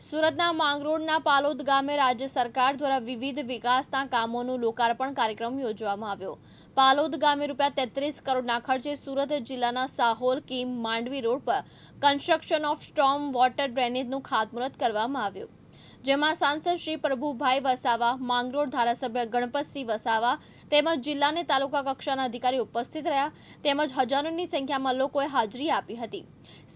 સુરતના માંગરોળના પાલોદ ગામે રાજ્ય સરકાર દ્વારા વિવિધ વિકાસના કામોનું લોકાર્પણ કાર્યક્રમ યોજવામાં આવ્યો. પાલોદ ગામે રૂપિયા તેત્રીસ કરોડના ખર્ચે સુરત જિલ્લાના સાહોલ કીમ માંડવી રોડ પર કન્સ્ટ્રક્શન ઓફ સ્ટ્રોમ વોટર ડ્રેનેજનું ખાતમુહૂર્ત કરવામાં આવ્યું. જેમાં સાંસદ શ્રી પ્રભુભાઈ વસાવા, માંગરોળ ધારાસભ્ય ગણપતસિંહ વસાવા તેમજ જિલ્લાને તાલુકા કક્ષાના અધિકારી ઉપસ્થિત રહ્યા. તેમજ હજારોની સંખ્યામાં લોકોએ હાજરી આપી હતી.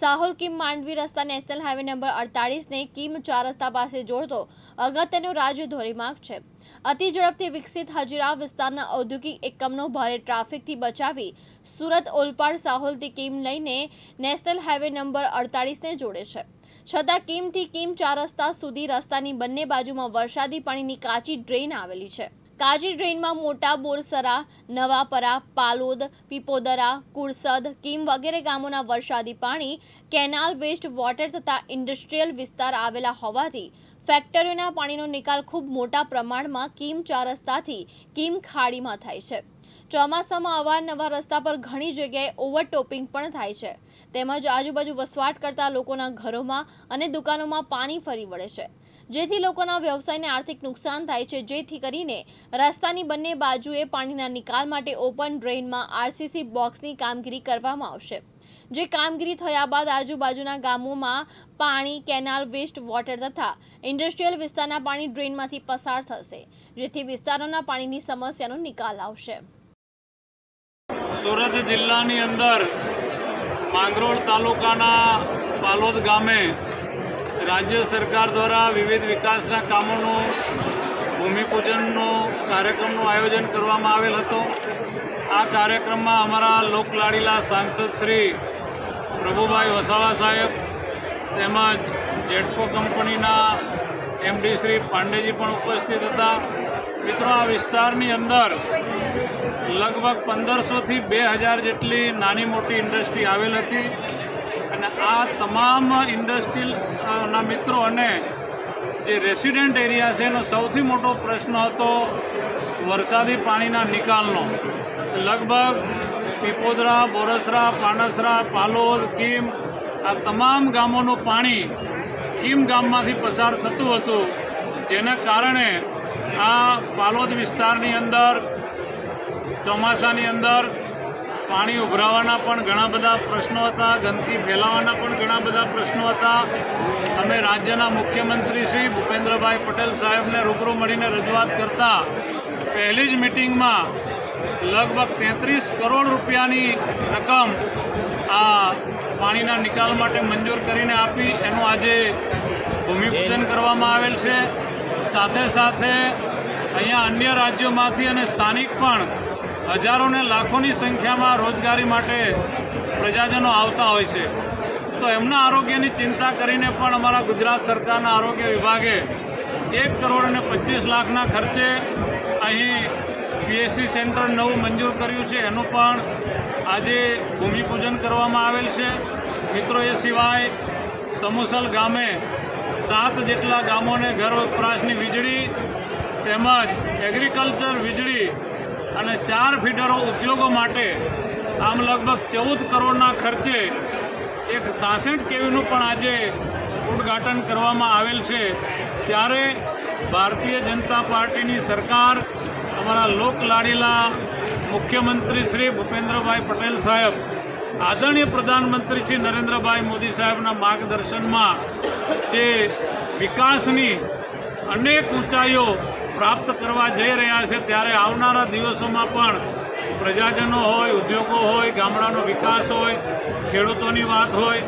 સાહોલ કિમ માંડવી રસ્તા નેશનલ હાઈવે નંબર અડતાળીસને કિમ ચાર રસ્તા પાસે જોડતો અગત્યનો રાજ્ય ધોરીમાર્ગ છે. અતિ ઝડપથી વિકસિત હજીરા વિસ્તારના ઔદ્યોગિક એકમનો ભારે ટ્રાફિકથી બચાવી સુરત ઓલપાડ સાહોલથી કિમ લઈને નેશનલ હાઈવે નંબર અડતાળીસને જોડે છે. છતાં કિમથી કિમ ચાર રસ્તા સુધી રસ્તાની બંને બાજુમાં વરસાદી પાણીની કાચી ડ્રેન આવેલી છે. કાચી ડ્રેનમાં મોટા બોરસરા, નવાપરા, પાલોદ, પીપોદરા, કુરસદ, કિમ વગેરે ગામોના વરસાદી પાણી, કેનાલ, વેસ્ટ વોટર તથા ઇન્ડસ્ટ્રીયલ વિસ્તાર આવેલા હોવાથી ફેક્ટરીઓના પાણીનો નિકાલ ખૂબ મોટા પ્રમાણમાં કિમ ચાર રસ્તાથી કિમ ખાડીમાં થાય છે. ચોમાસામાં અવારનવાર રસ્તા પર ઘણી જગ્યાએ ઓવરટોપિંગ પણ થાય છે. તેમજ આજુબાજુ વસવાટ કરતા લોકોના ઘરોમાં અને દુકાનોમાં પાણી ફરી વળે છે. જેથી લોકોના વ્યવસાયને આર્થિક નુકસાન થાય છે. જેથી કરીને રસ્તાની બંને બાજુએ પાણીના નિકાલ માટે ઓપન ડ્રેઇનમાં આરસીસી બોક્સની કામગીરી કરવામાં આવશે. જે કામગીરી થયા બાદ આજુબાજુના ગામોમાં પાણી, કેનાલ, વેસ્ટ, વોટર તથા ઇન્ડસ્ટ્રીયલ વિસ્તારના પાણી ડ્રેઇનમાંથી પસાર થશે. જેથી વિસ્તારોના પાણીની સમસ્યાનો નિકાલ આવશે. સુરત જિલ્લાની અંદર માંગરોળ તાલુકાના પાલોદ ગામે રાજ્ય સરકાર દ્વારા વિવિધ વિકાસના કામોનું, ભૂમિપૂજનનો કાર્યક્રમનું આયોજન કરવામાં આવેલ હતો. આ કાર્યક્રમમાં અમારા લોકલાડીલા સાંસદ શ્રી પ્રભુભાઈ વસાવા સાહેબ તેમજ જેટકો કંપનીના એમડી શ્રી પાંડેજી પણ ઉપસ્થિત હતા. મિત્રો, આ વિસ્તારની અંદર લગભગ પંદરસોથી બે હજાર જેટલી નાની મોટી ઇન્ડસ્ટ્રી આવેલ હતી. અને આ તમામ ઇન્ડસ્ટ્રીના મિત્રો અને જે રેસિડેન્ટ એરિયા છે, એનો સૌથી મોટો પ્રશ્ન હતો વરસાદી પાણીના નિકાલનો. લગભગ પીપોદરા, બોરસરા, પાનસરા, પાલોદ, કીમ, આ તમામ ગામોનું પાણી કીમ ગામમાંથી પસાર થતું હતું. જેને કારણે આ પાલોદ વિસ્તારની અંદર, ચોમાસાની અંદર પાણી ઉભરાવાના પણ ઘણા બધા પ્રશ્નો હતા, ગંદકી ફેલાવાના પણ ઘણા બધા પ્રશ્નો હતા. અમે રાજ્યના મુખ્યમંત્રી શ્રી ભૂપેન્દ્રભાઈ પટેલ સાહેબને રૂબરૂ મળીને રજૂઆત કરતા પહેલી જ મિટિંગમાં લગભગ તેત્રીસ કરોડ રૂપિયાની રકમ આ પાણીના નિકાલ માટે મંજૂર કરીને આપી. એનું આજે ભૂમિપૂજન કરવામાં આવેલ છે. સાથે સાથે અહીંયા અન્ય રાજ્યોમાંથી અને સ્થાનિક પણ હજારો ને લાખોની સંખ્યામાં રોજગારી માટે પ્રજાજનો આવતા હોય છે. તો એમના આરોગ્યની ચિંતા કરીને પણ અમારા ગુજરાત સરકારના આરોગ્ય વિભાગે એક કરોડ અને પચીસ લાખના ખર્ચે અહીં પીએસસી સેન્ટર નવું મંજૂર કર્યું છે, એનું પણ આજે ભૂમિપૂજન કરવામાં આવેલ છે. મિત્રો, એ સિવાય સમુસલ ગામે સાત જેટલા ગામોને ઘર વપરાશની વીજળી તેમજ એગ્રીકલ્ચર વીજળી અને ચાર ફીડરો ઉદ્યોગો માટે આમ લગભગ ચૌદ કરોડના ખર્ચે એક સાસઠ કેવીનું પણ આજે ઉદ્ઘાટન કરવામાં આવેલ છે. ત્યારે ભારતીય જનતા પાર્ટીની સરકાર અમારા લોકલાડીલા મુખ્યમંત્રી શ્રી ભૂપેન્દ્રભાઈ પટેલ સાહેબ, આદરણીય પ્રધાનમંત્રી શ્રી નરેન્દ્રભાઈ મોદી સાહેબના માર્ગદર્શનમાં જે વિકાસની અનેક ઊંચાઈઓ પ્રાપ્ત કરવા જઈ રહ્યા છે, ત્યારે આવનારા દિવસોમાં પણ પ્રજાજનો હોય, ઉદ્યોગો હોય, ગામડાનો વિકાસ હોય, ખેડૂતોની વાત હોય,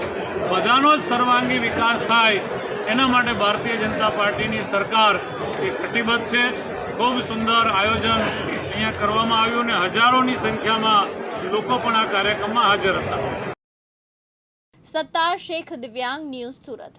બધાનો જ સર્વાંગી વિકાસ થાય, એના માટે ભારતીય જનતા પાર્ટીની સરકાર એ કટિબદ્ધ છે. ખૂબ સુંદર આયોજન અહીંયા કરવામાં આવ્યું અને હજારોની સંખ્યામાં લોકો પણ આ કાર્યક્રમમાં હાજર હતા. સત્તાર શેખ દિવ્યાંગ ન્યૂઝ સુરત.